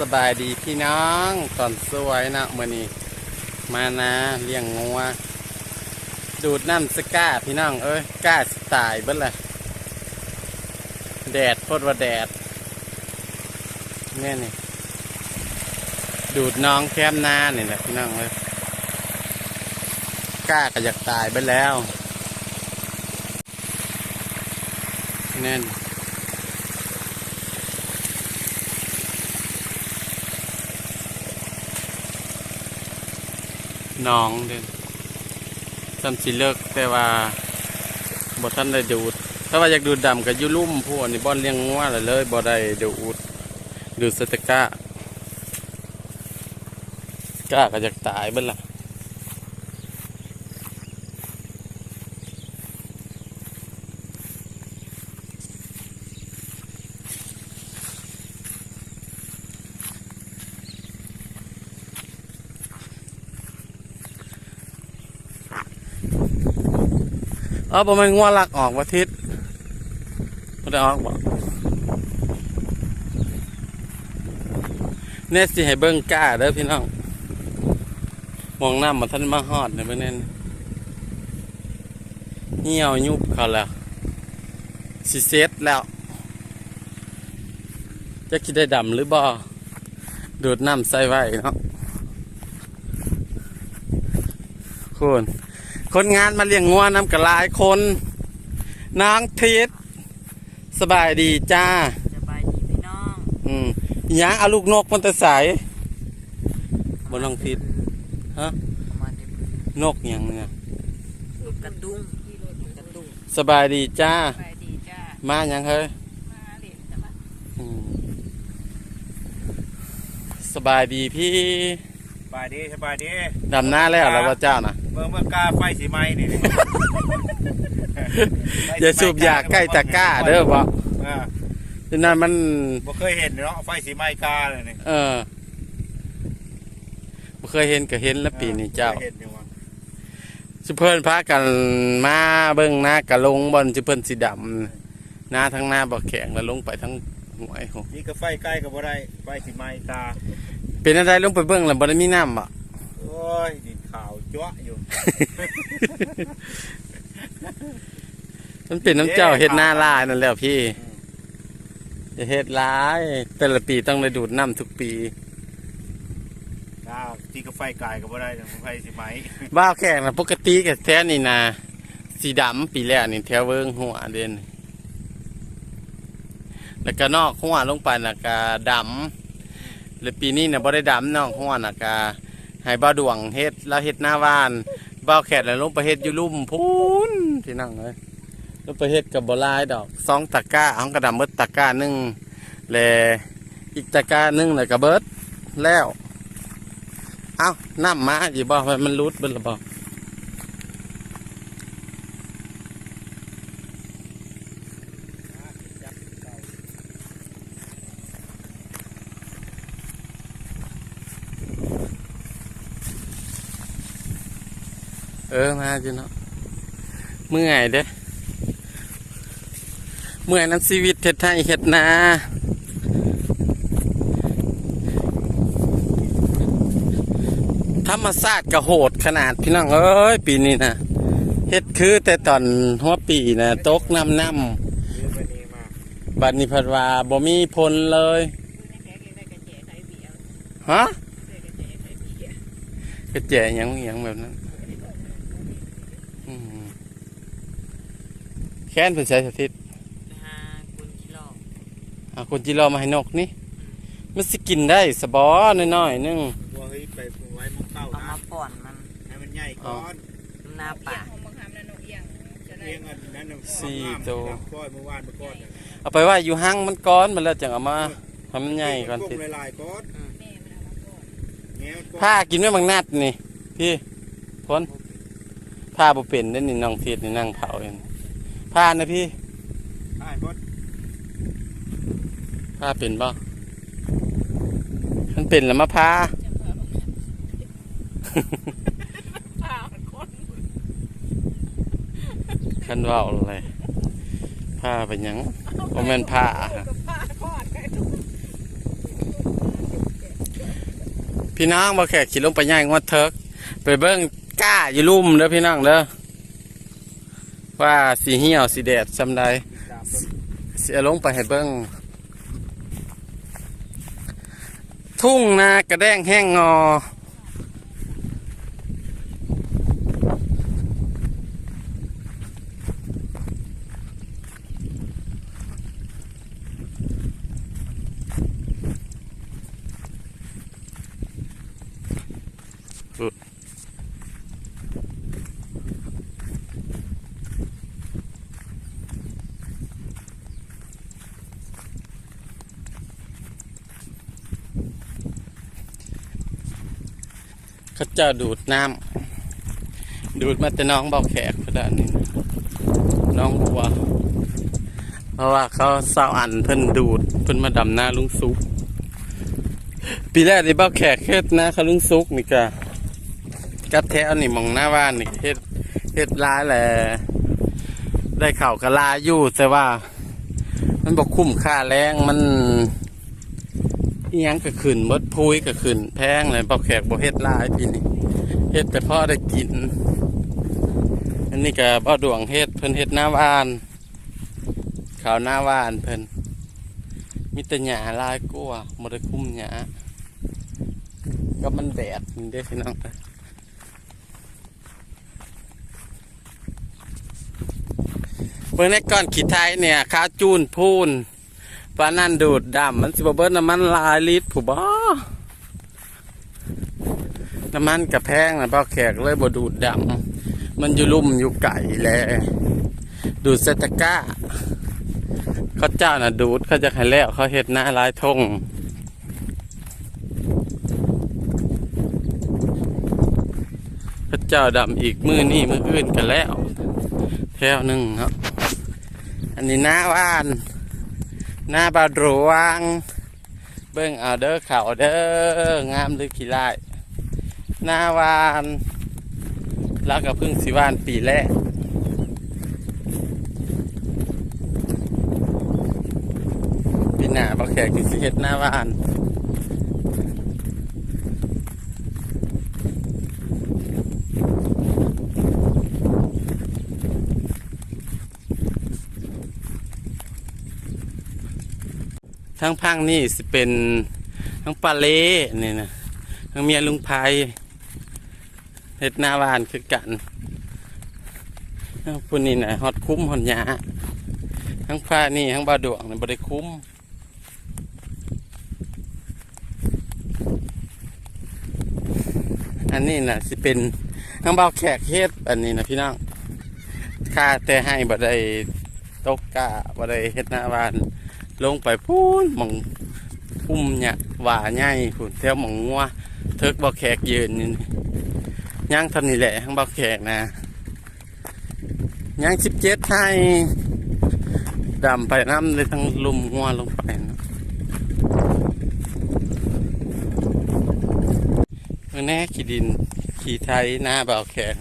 สบายดีพี่น้องตอนสวยนะมื่อนี้มานะเลี้ยงงัวดูดน้ำสก้าพี่น้องเอ้ยก้าสตล์เบิ้ลเลยแดดโคตรว่าแดดเนี่ยนี่ดูดน้องแคมหน้านี่แหละพี่น้องเอ้ยก้าก็อยากตายไปแล้วเนี่ น้องเด่นซ้ำสิเลิกแต่ว่าบอท่านได้ดูด ถ้าว่าอยากดูดดำกับยุลุ่มพวกนี้บอนเลี้ยงงัวเลยเลยบ่ได้ดูดดูดสเตกก้ากล้าก็อยากตายบิ่นล่ะ เออบ่แมันงัวลักออกว่าทิศบ่ได้ออกบ่เนสสิให้เบิ่งกล้าเด้อพี่น้อง มองน้ำมาท่านมาฮอดในเบิ่งแน่นเหี่ยวยุบเขาแล้วสิเซ็ตแล้ว จะคิดได้ดำหรือบ่ดูดน้ำใส่ไว้เนาะคุณ คนงานมาเลี้ยงงัวน้ำกระลายคนนางทิศสบายดีจ้า สบายดีพี่น้องอืมอิหยังเอาลูกนกมันแต่ใสบนน้องทิศฮะเอามาเดี๋ยวนกอิหยังเนี่ยลูกกระดุงกระดุงสบายดีจ้าสบายดีจ้า มาหยังเฮ้ยมาเล่นแต่ว่า อืมสบายดีพี่ส บายดีสบายดีดำหน้าแล้วแล้วว่าเจ้านะเมื่อเมื่อกาไฟสีไม้นี่อย่าสูบยาใกล้ตะกร้าเด้อบ่อ่าที่นั่นมันบ่เคยเห็นเนาะไฟสีไม้กาเลยนี่เออบ่เคยเห็นก็เห็นแล้วปีนี้เจ้าคยเห็นอยู่ว่ะสิเพิ่นพากันมาเบิ่งหน้ากะลงบอนสิเพิ่นสีดำหน้าทั้งหน้าบ่แข็งแล้วลงไปทั้งหวยโหนี่ก็ไฟใกล้ก็บ่ได้ไฟสีไม้กา เป็นอะไรลงไปเบิ่งแล้วบ่ได้มีน้ำบ่โอ้ยดินขาวจ้วะอยู่ มันเป็นน้ำเจ้าเฮ็ดหน้าลายนั่นแหล้วพี่อย่าเฮ็ดหลาย แต่ละปีต้องได้ดูดน้ำทุกปีกาที่ก็ไฟกายก็บ่ได้ไฟสีไม้บ้าวแข็งน่ะปกติก็แท้นี่นะสีดำปีแรกนี่แถวเบิ่งหัวเด่นแล้วก็นอกหัวลงไปน่ะก็ดำ แล้วปีนี้เนี่ยบ่ได้ดำนอกหัวน่ะกาให้บ่าดวงเฮ็ดแล้วเฮ็ดหน้าบ้านบ้าแขกแล้วลงไปเฮ็ดอยู่ลุ่มพูนที่นั่งเลยลงไปเฮ็ดกับบ่ลายดอกสองตะกร้าห้องก็ดำเบิดตะกร้าหนึ่งและอีกตะกร้าหนึ่งเลยกระเบิดแล้ว เอ้าน้ำมาอยู่บ่มันรุดเบิดละบ่ เออมาจิเนาะเมื่อยเด้เมื่อยนั้นชีวิตเฮ็ดให้เฮ็ดนาธรรมศาสตร์ก็โหดขนาดพี่น้องเอ้ยปีนี้นะเฮ็ดคือแต่ตอนหัวปีนะตกน้ำน้ำบัดนี้พัดว่าบ่มีพลเลยฮะกระแจยังยังแบบนั้นอืมแค้นเพิ่นใช้สถิตไปหาคุณกิโลเอาคนจีรอมาให้นกนี่มันสิกินได้สะบอน้อยๆนึงว่าเฮ้ยไปไว้หมองเต้าเอานะมาป่อนมันให้มันใหญ่ก่อนหน้าป่าเลี้ยงอันนั้นน่ะสี่ตัวก้อยเมื่อวานเมื่อก่อนน่ะเอาไปไว่าอยู่ห้างมันก้อนมันแล้วจังเอามาทำมันใหญ่ก่อนต้สิมลายๆก่อนแง่ก่อนผ้ากินไม่บางนัดนี่พี่พ้นผ้าบ่เป็นเด้นี่น้องเทียดนี่นั่งเผาอยู่นี่ ผ้านะพี่ใช่ก่อนผ้าเป็นบ่มันเป็นแล้วมาผ้าคันเว่าอะไรผ้าเป็นหยังบ่แม่นผ้าพี่น้องบ่แขกขี่ลงไปย่างงวดเทิกไปเบิ้งก้าอยู่ลุ่มเด้อพี่น้องเด้อ ว่าสีเหี่ยวสีแดดจำไดเสียลงไปให้เบิ้งทุ่งนากระแดงแห้งงอ เขาเจ้าดูดน้ำดูดมาแต่น้องเบาแขกก็ด้านนี้น้องบัวเพราะว่าเขาเศร้าอันเพิ่นดูดเพิ่นมาดำหน้าลุงซุก ปีแรกที่เบาแขกเฮ็ดนะเขาลุงซุกนี่กะกัดแท้นี่มองหน้าบ้านนี่เฮ็ดเฮ็ดร้ายแหละได้เข่ากะลาอยู่แต่ว่า มันบอกคุ้มค่าแรงมัน อิหยังก็ขึ้นมดพุยก็ขึ้น แพงเลยเบาแขกบเฮ็ดลายปีนี้เฮ็ดแต่พ่อได้กิน อันนี้ก็บ่ดวงเฮ็ดเพิ่นเฮ็ดหน้าบ้านข้าวหน้าบ้านเพิ่นมีแต่หญ้าลายกว่าบ่ได้คุ้มหญ้าก็มันแดดนี่เด้อพี่น้องเอ้ยเบิ่งในก้อนขี้ไทยเนี่ยข้าวจูนพูน ปลานั่นดูดดำมันสิบเบิ้น้ำมันลายลิตรผู้บ่น้ำมันกระแพงนะเป้าแขกเลยบ่ดูดดำมันอยู่ลุ่มอยู่ไก่แลดูดเซตก้าเขาเจ้าน่ะดูดเขาจะให้แล้วเขาเห็ดหน้าลายทงเขาเจ้าดำอีกมือนี่มืออื่นกันแล้ว แถวหนึ่งครับ อันนี้หน้าว่าน หน้าบาดรวง เบิ่งเอาเด้อเขาเด้องามหรือขี้ไล่หน้าวานแล้วก็เพึ่งสิวานปีแรกปีหน้าบ่แขกกินสิเฮ็ดหน้าวาน ทั้งพังนี่สิเป็นทั้งปลาเล่นี่นะทั้งเมียลุงไพเฮ็ดหน้าบ้านคือกันปุ่นนี่นะฮอดคุ้มฮอดหยาทั้งฟ้านี่ทั้งบาดวงนี่บ่ได้คุ้มอันนี้นะสิเป็นทั้งเบาแขกเฮ็ดอันนี้นะพี่น้องค่าแต่ให้บ่ได้ตกกะบ่ได้เฮ็ดหน้าบ้าน ลงไปพูนหมองพุ่มเนี่ยว่าใหญ่พูนแถวหมองงัวเทิกบ่แขกยืนนี่ย่างทำนี่แหละทั้งบ่แขกนะย่างสิบเจ็ดไทยดำไปน้ำเลยทั้งลุมงัวลงไปนะเมื่อแน่ขี่ดินขี่ไทยหน้าเบาแข็ง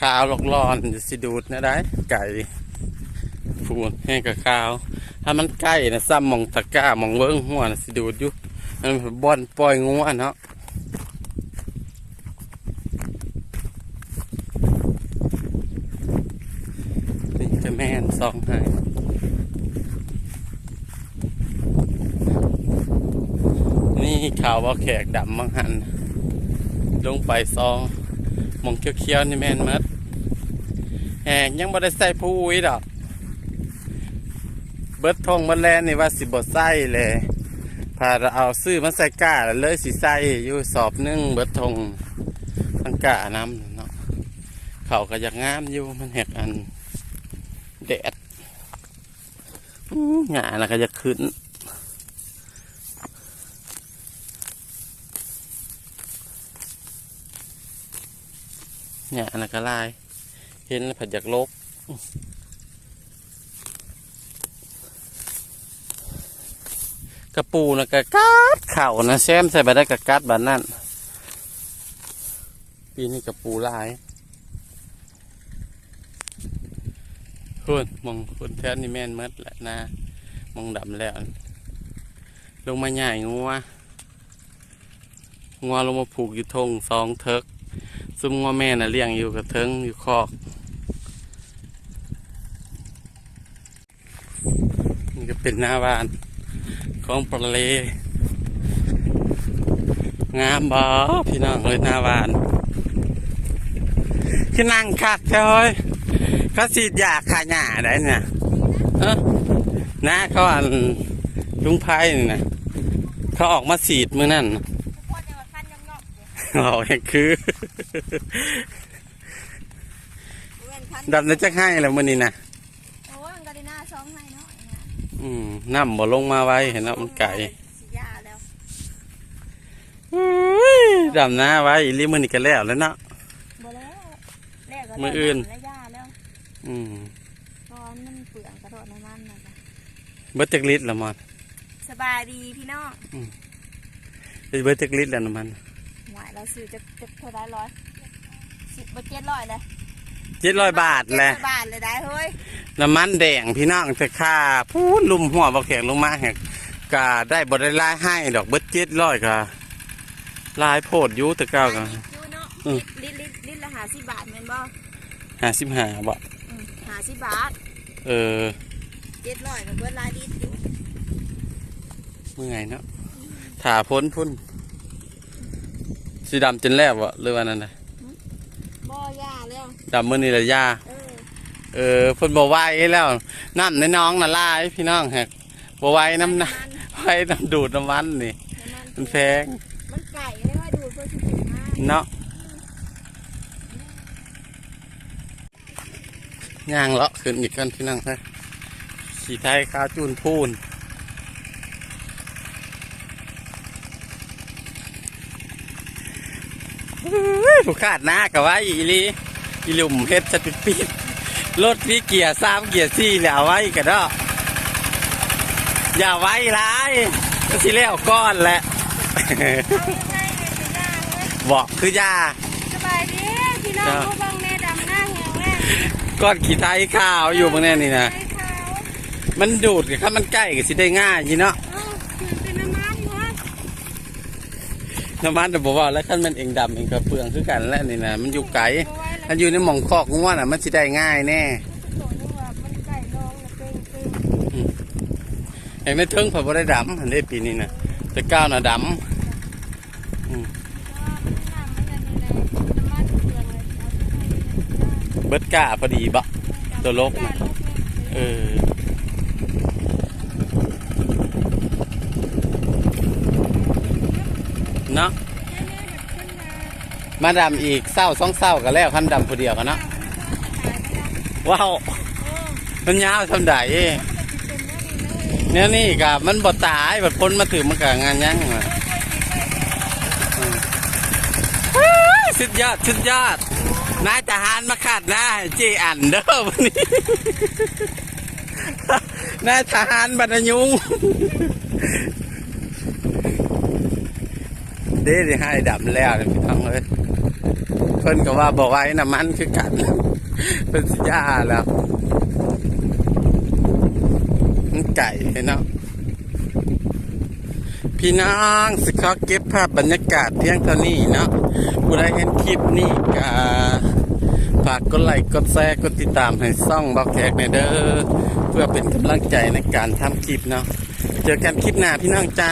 ขาวหลอกลอนสิดูดนะได้ ไก่พูนแห้งกับขาว ถ้ามันใกล้นะซ้ำมองตะก้ามองเวิ้งหัวนะสิดูดอยู่มันบอนปล่อยงูอะเนาะนี่จะแม่นซองให้นี่ข่าวว่าแขกดำมังหัน ลงไปซองมองเขี้ยวๆนี่แม่นมัดแหงยังไม่ได้ใส่ผู้อุ้ยดอก เบิดทงมันแลนนี่ว่าสิบดไส้เลยพาเราเอาซื้อมาใส่ก้าเลยสิใส่อยู่สอบนึ่งเบิดทงทั้งก้าน้ำเนาะเขาก็อยากงามอยู่มันแหกอันแดดหงาแล้วก็จะขึ้นหงาแล้วก็ลาย เห็นผัดอยากลบ กระปูนะกระกัดเข่านะแซมใส่ไปได้กระกัดแบบนั้น ปีนี้กระปูหลายคุณมองคุณแท้นี่แม่นหมดแหละนะมองดำแล้ว ลงมาใหญ่งัวงัวลงมาผูกอยู่ทงสองเทิกซุมงัวแม่น่ะเลี้ยงอยู่กับเทิงอยู่คอกนี่ก็เป็นหน้าบ้าน ของปลาเล งามบ่พี่น้องเลยหน้าบ้านคือนั่งคักเจ้ยเขาสีดยาขาหญ้าได้เนี่ยเออหน้าเขาอันลุงไพ่นี่นะเขาออกมาสีดมือนั่นพวกเนี่ยมันคันยังงอกออกอย่างคือเว้นคันดำแล้วจะให้แล้วมือนี้นะ โอ้ยมันก็ได้หน้าซ้อมให้เนาะ อืมน้ำบ่ลงมาไว้เห็นแล้วมันไก่สิยาแล้วอุ้ยดำหน้าไว้อีหลิมือนี่ก็แล้วแล้วเนาะบ่แล้วแรกก็มื้ออื่นแล้วยาแล้วอืมตอนมันเปลืองกระโดดน้ำมันนะจ๊ะเบิดจักลิตรละมันสบายดีพี่น้องเบิดจักลิตรแล้วน้ำมันหวายเราซื้อจะจะเท่าไรร้อยสิบเจ็ดร้อยเลย เจ็ดร้อยบาทแหละเจ็ดร้อยบาทเลยได้เฮ้ยน้ำมันแดงพี่น้องจะค่าพูดลุมหัวบะแขกลงมาแหกก็ได้บได้รายให้ดอกเบิดเจ็ดร้อยก็ลายโพดอยูแตะเก้าก็ลิตรอยู่เนาะอืมลิตรลิตรลิตรละหาสิบบาทแม่นบ่ห้าสิบห้าบ่หาสิบบาท เออเจ็ดร้อยกับเบิดหลายลิตรอยู่เมื่อไงเนาะถ่าพ้นพุ่นสีดำจนแล้วบ่หรือว่านั่นนะบ่ยาแล้ว ดำมือนี่ละยาเออเออเพิ่นบ่ไหวแล้วน้ำในน้องน่ะลายพี่น้องแฮกบ่ไหวน้ำน้ำไหวน้ำดูดน้ำมันนี่น้ำมันมันแพงมันไก่ได้ว่าดูดเพื่อสิถึงมาเนาะย่างเลาะขึ้นอีกกันพี่น้องฮะขี่ไทยข้าวจูนพูนอุ้ยผู้ขาดหน้ากับว่าอีหลี อีหลุมเฮ็ดสติดปีดรถนี่เกียร์สามเกียร์สี่แล้วเอาไว้กันเนาะอย่าไว้ร้ายก็สิแล้วก้อนแหละ บอกคือยาสบายดีพี่น้องจ้าผู้บังแม่ดำหน้าแหวแม่ก้อนขี้ไทยข้าวอยู่บางแน่นี่นะไอ้ขาวมันดูดกับข้ามันใกล้กับสิได้ง่ายยี่เนาะเอ้าคือเป็นน้ำมันวะน้ำมันแต่บอกว่าแล้วขั้นมันเองดำเองก็เปลืองคือกันแล้วนี่นะมันอยู่ไกล อันอยู่ในหม่องคอกง่วน่ะ มันสิได้ง่ายแน่โตนี่ว่ามันไก่ลองนะเป่งเป่งเห็นในเทิงเผบ่ได้ดำอันนี้ปีนี้นะแต่ก้าวน่ะดว่ามันน้ำมันจะนี่เลยน้ำมันเปลืองเลยเอาไปให้ำเบิดก้าพอดีบะตัวลกน่ะเออเนาะ มาดำอีกเศร้าสองเศร้าก็แล้วคันดำผู้เดียวกันเนาะว้าวมันยาวทำได้เนี่ยนี่กับมันบ่ตายบบพ้นมาถึงมันกับงานยังอะอืมว้ายสุดยอดสุดยอดนายทหารมาขัดนะเจอันเด้อวันนี้นายทหารบรรยุงเด้ด้ให้ดำแล้วพี่ น้องเลยเพิ่นก็ว่าบอกไว้น้ำมันคือกันเป็นสิยาแล้วมันไก่เนาะพี่น้องสิขอเก็บภาพบรรยากาศเพียงเท่านี้เนาะผู้ใดเห็นคลิปนี้ก็ฝากกดไลค์กดแชร์กดติดตามให้ซ่องบอกแขกในอยเด้อเพื่อเป็นกำลังใจในการทำคลิปเนาะเจอกันคลิปหน้าพี่น้องจ้า